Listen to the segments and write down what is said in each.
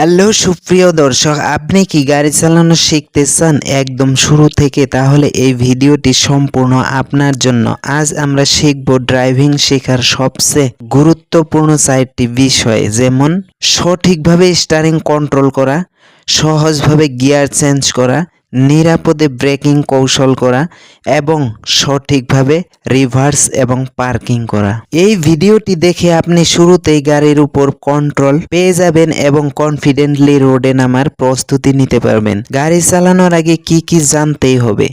Hello, সুপ্রিয় দর্শক, আপনি কি গাড়ি চালানো শিখতে চান একদম শুরু থেকে, তাহলে এই ভিডিওটি সম্পূর্ণ আপনার জন্য। আজ আমরা শিখব ড্রাইভিং শেখার সবচেয়ে গুরুত্বপূর্ণ চারটি বিষয়, যেমন সঠিকভাবে স্টারিং কন্ট্রোল করা, সহজভাবে গিয়ার চেঞ্জ করা নিরাপদে ব্রেকিং কৌশল করা এবং সঠিকভাবে রিভার্স এবং পার্কিং করা। এই ভিডিওটি দেখে আপনি শুরুতেই গাড়ির উপর কন্ট্রোল পেয়ে যাবেন এবং কনফিডেন্টলি রোডে নামার প্রস্তুতি নিতে পারবেন। গাড়ি চালানোর আগে কি কি জানতেই হবে?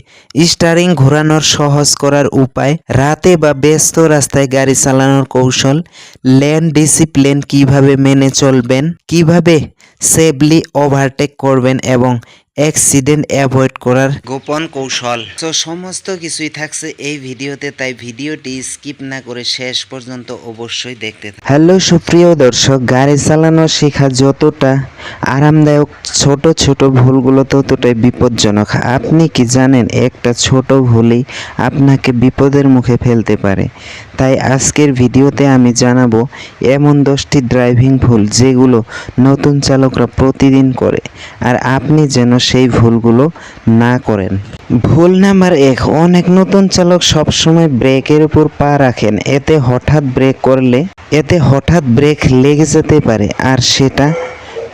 স্টারিং ঘোরানোর সহজ করার উপায়, রাতে বা ব্যস্ত রাস্তায় গাড়ি চালানোর কৌশল, লেন ডিসিপ্লিন কীভাবে মেনে চলবেন, কীভাবে সেফলি ওভারটেক করবেন এবং অ্যাক্সিডেন্ট অ্যাভয়েড করার গোপন কৌশল। তো সমস্ত কিছুই থাকছে এই ভিডিওতে তাই ভিডিওটি স্কিপ না করে শেষ পর্যন্ত অবশ্যই দেখতে হ্যালো সুপ্রিয় দর্শক গাড়ি চালানো শেখা যতটা আরামদায়ক ছোট ছোট ভুলগুলো ততটাই বিপজ্জনক। আপনি কি জানেন একটা ছোট ভুলই আপনাকে বিপদের মুখে ফেলতে পারে। তাই আজকের ভিডিওতে আমি জানাব এমন দশটি ড্রাইভিং ভুল যেগুলো নতুন চালকরা প্রতিদিন করে। আর আপনি যেন সেই ভুলগুলো না করেন। ভুল নাম্বার এক, অনেক নতুন চালক সবসময় ব্রেকের উপর পা রাখেন। এতে হঠাৎ ব্রেক করলে, এতে হঠাৎ ব্রেক লেগে যেতে পারে আর সেটা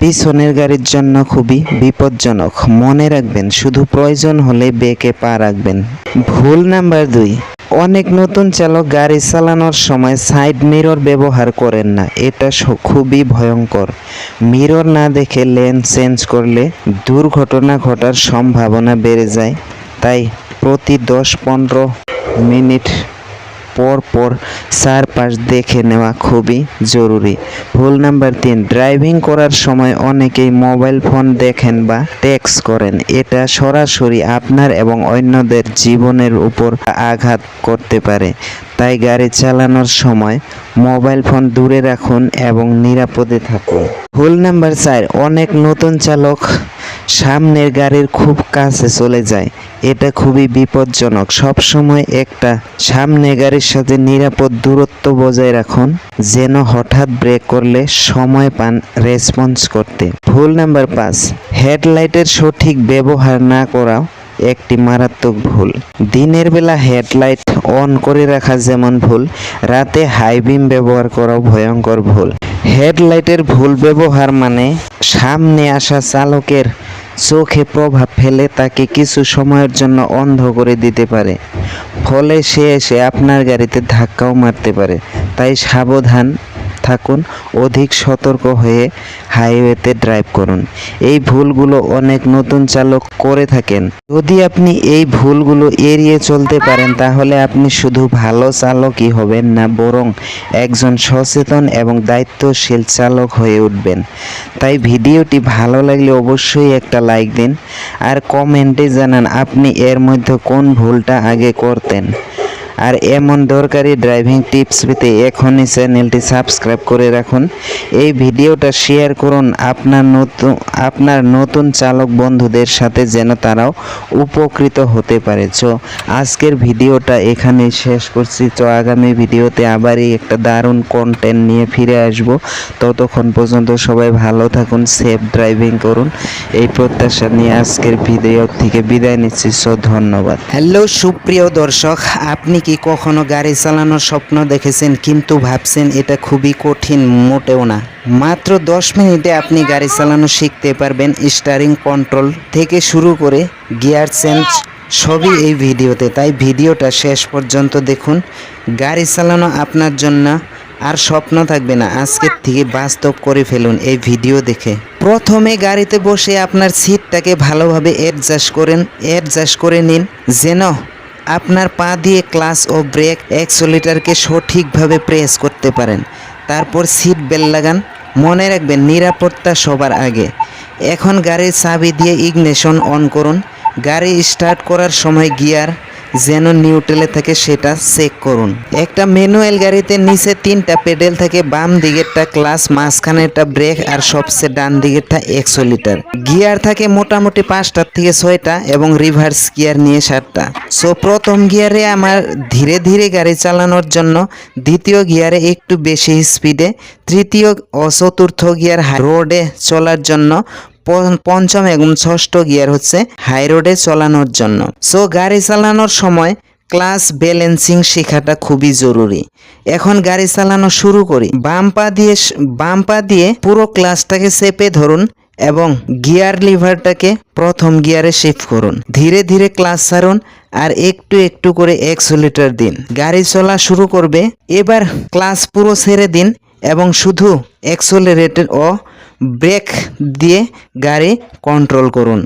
পিছনের গাড়ির জন্য খুবই বিপজ্জনক। মনে রাখবেন, শুধু প্রয়োজন হলে ব্রেকে পা রাখবেন। ভুল নাম্বার দুই অনেক নতুন চালক গাড়ি চালানোর সময় সাইড মিরর ব্যবহার করেন না। এটা খুবই ভয়ঙ্কর। মিরর না দেখে লেন চেঞ্জ করলে দুর্ঘটনা ঘটার সম্ভাবনা বেড়ে যায়। তাই প্রতি দশ পনেরো মিনিট পর পর চারপাশ দেখে নেওয়া খুবই জরুরি। ভুল নাম্বার তিন ড্রাইভিং করার সময় অনেকেই মোবাইল ফোন দেখেন বা টেক্সট করেন। এটা সরাসরি আপনার এবং অন্যদের জীবনের উপর আঘাত করতে পারে। তাই গাড়ি চালানোর সময় মোবাইল ফোন দূরে রাখুন এবং নিরাপদে থাকুন। ভুল নাম্বার চার, অনেক নতুন চালক সামনের গাড়ির খুব কাছে চলে যায়। এটা খুবই বিপজ্জনক। সব সময় একটা সামনে গাড়ির সাথে নিরাপদ দূরত্ব বজায় রাখুন, যেন হঠাৎ ব্রেক করলে সময় পান রেসপন্স করতে। ভুল নাম্বার পাঁচ, হেডলাইটের সঠিক ব্যবহার না করাও একটি মারাত্মক ভুল। দিনের বেলা হেডলাইট অন করে রাখা যেমন ভুল, রাতে হাই বিম ব্যবহার করাও ভয়ঙ্কর ভুল। হেডলাইটের ভুল ব্যবহার মানে সামনে আসা চালকের চোখে প্রভাব ফেলে তাকে কিছু সময়ের জন্য অন্ধ করে দিতে পারে। ফলে সে এসে আপনার গাড়িতে ধাক্কাও মারতে পারে। তাই সাবধান। থাকুন, অধিক সতর্ক হয়ে হাইওয়েতে ড্রাইভ করুন। এই ভুলগুলো অনেক নতুন চালক করে থাকেন। যদি আপনি এই ভুলগুলো এড়িয়ে চলতে পারেন, তাহলে আপনি শুধু ভালো চালকই হবেন না, বরং একজন সচেতন এবং দায়িত্বশীল চালক হয়ে উঠবেন। তাই ভিডিওটি ভালো লাগলে অবশ্যই একটা লাইক দিন, আর কমেন্টে জানান আপনি এর মধ্যে কোন ভুলটা আগে করতেন। আর এমন দরকারি ড্রাইভিং টিপস পেতে এখনই চ্যানেলটি সাবস্ক্রাইব করে রাখুন। এই ভিডিওটা শেয়ার করুন আপনার নতুন আপনার নতুন চালক বন্ধুদের সাথে যেন তারাও উপকৃত হতে পারে। তো আজকের ভিডিওটা এখানেই শেষ করছি। তো আগামী ভিডিওতে আবারই একটা দারুণ কন্টেন্ট নিয়ে ফিরে আসব। ততক্ষণ পর্যন্ত সবাই ভালো থাকুন সেফ ড্রাইভিং করুন। এই প্রত্যাশা নিয়ে আজকের ভিডিও থেকে বিদায় নিচ্ছি। সো ধন্যবাদ। হ্যালো সুপ্রিয় দর্শক, আপনি কি কখনো গাড়ি চালানোর স্বপ্ন দেখেছেন কিন্তু ভাবছেন এটা খুবই কঠিন, মোটেও না। মাত্র দশ মিনিটে আপনি গাড়ি চালানো শিখতে পারবেন স্টারিং কন্ট্রোল থেকে শুরু করে গিয়ার চেঞ্জ সবই এই ভিডিওতে। তাই ভিডিওটা শেষ পর্যন্ত দেখুন। গাড়ি চালানো আপনার জন্য আর স্বপ্ন থাকবে না। আজকের থেকে বাস্তব করে ফেলুন এই ভিডিও দেখে। প্রথমে গাড়িতে বসে আপনার সিটটাকে ভালোভাবে অ্যাডজাস্ট করেন অ্যাডজাস্ট করে নিন, যেন আপনার পা দিয়ে ক্লাস ও ব্রেক অ্যাক্সোলিটারকে সঠিকভাবে প্রেস করতে পারেন। তারপর সিট বেল লাগান। মনে রাখবেন, নিরাপত্তা সবার আগে। এখন গাড়ির চাবি দিয়ে ইগনেশন অন করুন। গাড়ি স্টার্ট করার সময় গিয়ার যেন নিউট্রেলে থাকে সেটা চেক করুন। একটা ম্যানুয়াল গাড়িতে নিচে তিনটা পেডেল থাকে, বাম দিকেরটা ক্লাস, মাঝখানেরটা ব্রেক আর সবচেয়ে ডান দিকেরটা একশো লিটার গিয়ার থাকে মোটামুটি পাঁচটার থেকে ছয়টা এবং রিভার্স গিয়ার নিয়ে সাতটা। সো প্রথম গিয়ারে আমার ধীরে ধীরে গাড়ি চালানোর জন্য, দ্বিতীয় গিয়ারে একটু বেশি স্পিডে, তৃতীয় ও চতুর্থ গিয়ার রোডে চলার জন্য পঞ্চম এবং ষষ্ঠ গিয়ার হচ্ছে হাই রোডে চালানোর জন্য। সো গাড়ি চালানোর সময় ক্লাস ব্যালেন্সিং শেখাটা খুবই জরুরি। এখন গাড়ি চালানো শুরু করি। বাম দিয়ে বাম দিয়ে পুরো ক্লাসটাকে চেপে ধরুন এবং গিয়ার লিভারটাকে প্রথম গিয়ারে শিফট করুন। ধীরে ধীরে ক্লাস ছাড়ুন আর একটু একটু করে এক্সোলিটার দিন। গাড়ি চলা শুরু করবে। এবার ক্লাস পুরো ছেড়ে দিন এবং শুধু এক্সোলারেটর ও ব্রেক দিয়ে গাড়ি কন্ট্রোল করুন।